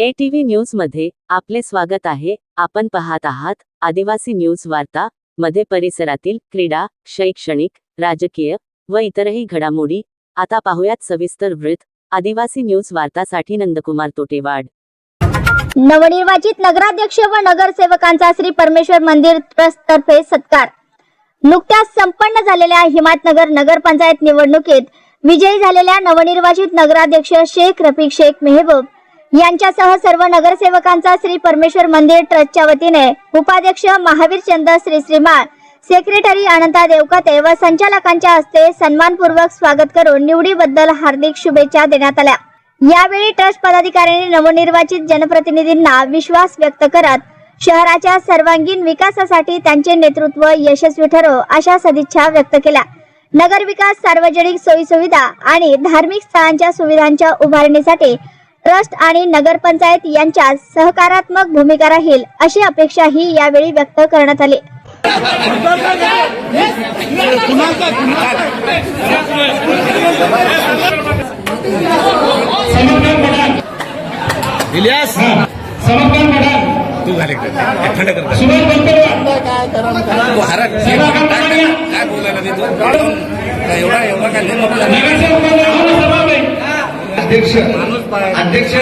ए TV न्यूजमध्ये आपले स्वागत आहे. आपण पाहत आहात आदिवासी न्यूज वार्ता मध्ये परिसरातील क्रीडा शैक्षणिक राजकीय व इतरही घडामोडी. आता पाहूयात सविस्तर वृत्त. आदिवासी न्यूज वार्तासाठी नंदकुमार तोटेवाड. नवनिर्वाचित नगराध्यक्ष व नगरसेवकांचा श्री परमेश्वर मंदिर ट्रस्ट तर्फे सत्कार. नुकत्याच संपन्न झालेल्या हिमातनगर नगरपंचायत निवडणुकीत विजयी झालेल्या नवनिर्वाचित नगराध्यक्ष शेख रफिक शेख मेहबूब यांच्यासह सर्व नगरसेवकांचा श्री परमेश्वर मंदिर ट्रस्टच्या वतीने उपाध्यक्ष महावीर चंद्र श्री श्रीमाळ सेक्रेटरी अनंता देवकते व संचालकांच्या हस्ते सन्मानपूर्वक स्वागत करून निवडीबद्दल हार्दिक शुभेच्छा देण्यात आल्या. यावेळी ट्रस्ट पदाधिकाऱ्यांनी नवनिर्वाचित जनप्रतिनिधींना विश्वास व्यक्त करत शहराच्या सर्वांगीण विकासासाठी त्यांचे नेतृत्व यशस्वी ठरो अशा सदिच्छा व्यक्त केल्या. नगर विकास सार्वजनिक सोयीसुविधा आणि धार्मिक स्थळांच्या सुविधांच्या उभारणीसाठी ट्रस्ट आणि नगरपंचायत यांच्यात सहकारात्मक भूमिका राहील अशी अपेक्षाही यावेळी व्यक्त करण्यात आली. तू थंड काय बोलायला एवढा एवढा काय. अध्यक्ष अध्यक्ष